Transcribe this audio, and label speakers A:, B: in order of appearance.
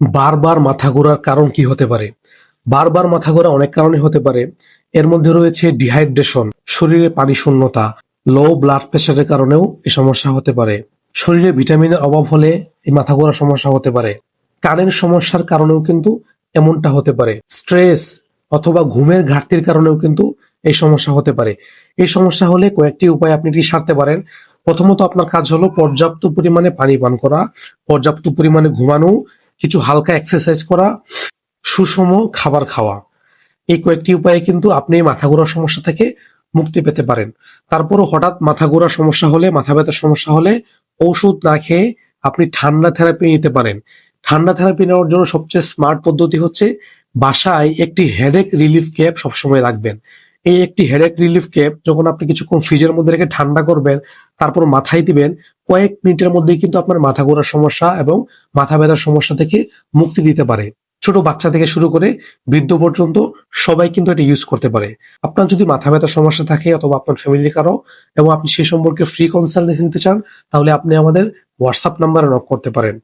A: বারবার মাথা ঘোরার কারণ কি হতে পারে? বারবার মাথা ঘোরা অনেক কারণে হতে পারে। এর মধ্যে রয়েছে ডিহাইড্রেশন শরীরে পানি শূন্যতা লো ব্লাড প্রেশারের কারণেও এই সমস্যা হতে পারে। শরীরে ভিটামিনের অভাব হলে এই মাথা ঘোরার সমস্যা হতে পারে। কানের সমস্যার কারণেও কিন্তু এমনটা হতে পারে। স্ট্রেস অথবা ঘুমের ঘাটতির কারণেও কিন্তু এই সমস্যা হতে পারে। এই সমস্যা হলে কয়েকটি উপায় আপনি এটি সারতে পারেন। প্রথমত আপনার কাজ হলো পর্যাপ্ত পরিমাণে পানি পান করা, পর্যাপ্ত পরিমাণে ঘুমানো কিছু হালকা এক্সারসাইজ করা, সুষম খাবার খাওয়া। এই কয়েকটি উপায়ে কিন্তু আপনি মাথা ঘোরার সমস্যা থেকে মুক্তি পেতে পারেন। তারপরও হঠাৎ মাথা ঘোরার সমস্যা হলে, মাথা ব্যথার সমস্যা হলে ওষুধ না খেয়ে আপনি ঠান্ডা থেরাপি নিতে পারেন। ঠান্ডা থেরাপি নেওয়ার জন্য সবচেয়ে স্মার্ট পদ্ধতি হচ্ছে বাসায় একটি হেডেক রিলিফ ক্যাপ সবসময় রাখবেন। এই একটি হেডেক রিলিফ ক্যাপ যখন আপনি কিছুক্ষণ ফ্রিজের মধ্যে রেখে ঠান্ডা করবেন, তারপর মাথায় দিবেন কয়েক মিনিটের মধ্যেই কিন্তু আপনার মাথা ঘোরার সমস্যা এবং মাথা ব্যথার সমস্যা থেকে মুক্তি দিতে পারে। ছোট বাচ্চা থেকে শুরু করে বৃদ্ধ পর্যন্ত সবাই কিন্তু এটা ইউজ করতে পারে। আপনার যদি মাথা ব্যথার সমস্যা থাকে অথবা আপনার ফ্যামিলি কারও এবং আপনি সে সম্পর্কে ফ্রি কনসালটেন্সি নিতে চান, তাহলে আপনি আমাদের হোয়াটসঅ্যাপ নাম্বারে নক করতে পারেন।